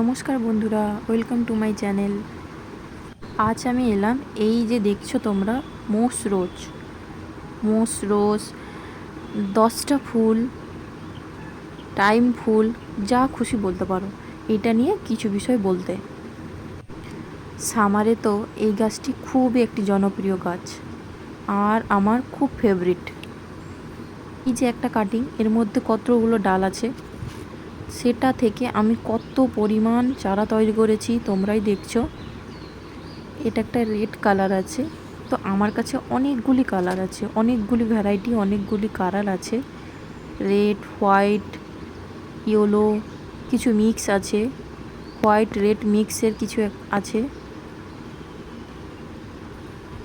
নমস্কার বন্ধুরা welcome to my channel আজ আমি এলাম এই যে দেখছ তোমরা, মোষ রোজ। মোষ রোজ, দশটা ফুল টাইম ফুল, যা খুশি বলতে পারো। এটা নিয়ে কিছু বিষয় বলতে। সামারে তো এই গাছটি খুবই একটি জনপ্রিয় গাছ, আর আমার খুব ফেভারিট এই যে একটা কাটিং এর মধ্যে কতগুলো ডাল আছে সেটা থেকে আমি কত পরিমাণ চারা তৈরি করেছি তোমরাই দেখছ। এটা একটা রেড কালার আছে। তো আমার কাছে অনেকগুলি কালার আছে, অনেকগুলি ভ্যারাইটি, অনেকগুলি কালার আছে। রেড, হোয়াইট, ইয়েলো কিছু মিক্স আছে। হোয়াইট, রেড মিক্সের কিছু আছে।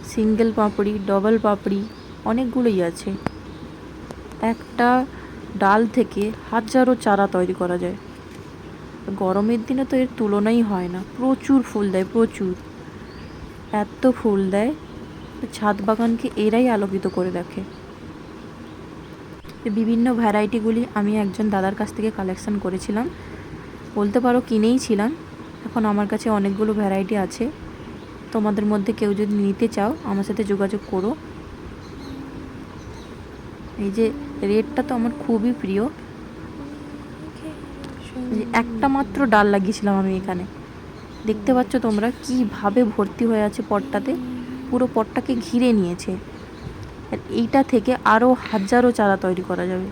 সিঙ্গেল পাপড়ি, ডবল পাপড়ি অনেকগুলোই আছে। একটা ডাল থেকে হাজারো চারা তৈরি করা যায়। গরমের দিনে তো এর তুলনাই হয় না। প্রচুর ফুল দেয়, প্রচুর। এত ফুল দেয়, ছাদ বাগানকে এরাই আলোকিত করে রাখে বিভিন্ন ভ্যারাইটিগুলি আমি একজন দাদার কাছ থেকে কালেকশন করেছিলাম। বলতে পারো কিনেই ছিলাম। এখন আমার কাছে অনেকগুলো ভ্যারাইটি আছে। তোমাদের মধ্যে কেউ যদি নিতে চাও, আমার সাথে যোগাযোগ করো। এই যে রেডটা তো আমার খুবই প্রিয়। একটা মাত্র ডাল লাগিয়েছিলাম আমি এখানে। দেখতে পাচ্ছ তোমরা কীভাবে ভর্তি হয়ে আছে পটটাতে। পুরো পটটাকে ঘিরে নিয়েছে। আর এইটা থেকে আরও হাজারো চারা তৈরি করা যাবে।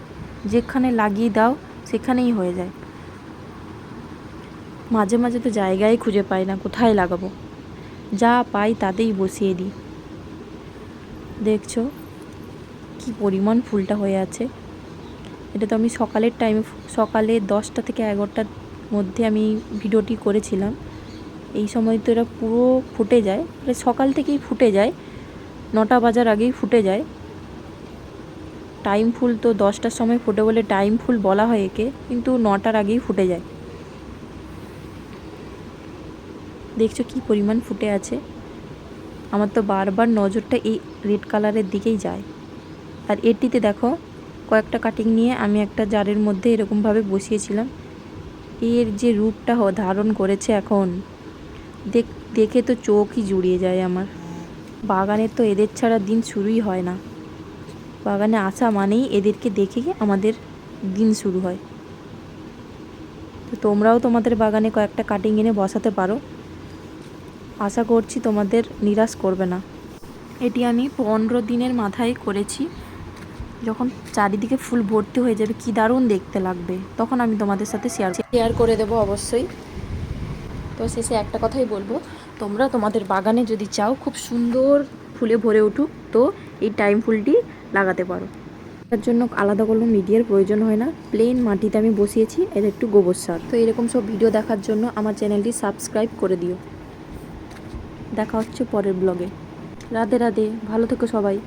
যেখানে লাগিয়ে দাও, সেখানেই হয়ে যায়। মাঝে মাঝে তো জায়গায় খুঁজে পাই না, কোথায় লাগাবো? যা পাই তাতেই বসিয়ে দিই। দেখছ? কি পরিমাণ ফুলটা হয়ে আছে। এটা তো আমি সকালের টাইমে সকালে দশটা থেকে এগারোটার মধ্যে আমি ভিডিওটি করেছিলাম। এই সময় তো এরা পুরো ফুটে যায়। মানে সকাল থেকেই ফুটে যায়। নটা বাজার আগেই ফুটে যায়। টাইম ফুল তো দশটার সময় ফুটে বলে টাইম ফুল বলা হয় একে, কিন্তু নটার আগেই ফুটে যায়। দেখছ কি পরিমাণ ফুটে আছে। আমার তো বারবার নজরটা এই রেড কালারের দিকেই যায়। আর এটিতে দেখো, কয়েকটা কাটিং নিয়ে আমি একটা জারের মধ্যে এরকমভাবে বসিয়েছিলাম। এর যে রূপটা ধারণ করেছে এখন, দেখ, দেখে তো চোখই জুড়িয়ে যায় আমার। বাগানে তো এদের ছাড়া দিন শুরুই হয় না। বাগানে আসা মানেই এদেরকে দেখে আমাদের দিন শুরু হয়। তো তোমরাও তোমাদের বাগানে কয়েকটা কাটিং এনে বসাতে পারো। আশা করছি তোমাদের নিরাশ করবে না। এটি আমি পনেরো দিনের মাথায় করেছি। যখন চারিদিকে ফুল ভর্তি হয়ে যাবে, কি দারুণ দেখতে লাগবে। তখন আমি তোমাদের সাথে শেয়ার শেয়ার করে দেবো অবশ্যই। তো শেষে একটা কথাই বলব, তোমরা তোমাদের বাগানে যদি চাও খুব সুন্দর ফুলে ভরে উঠুক, তো এই টাইম ফুলটি লাগাতে পারো। তার জন্য আলাদা কোনো মিডিয়ার প্রয়োজন হয় না। প্লেন মাটিতে আমি বসিয়েছি, এর একটু গোবর সার। তো এরকম সব ভিডিও দেখার জন্য আমার চ্যানেলটি সাবস্ক্রাইব করে দিও। দেখা হচ্ছে পরের ব্লগে রাধে রাধে, ভালো থেকো সবাই।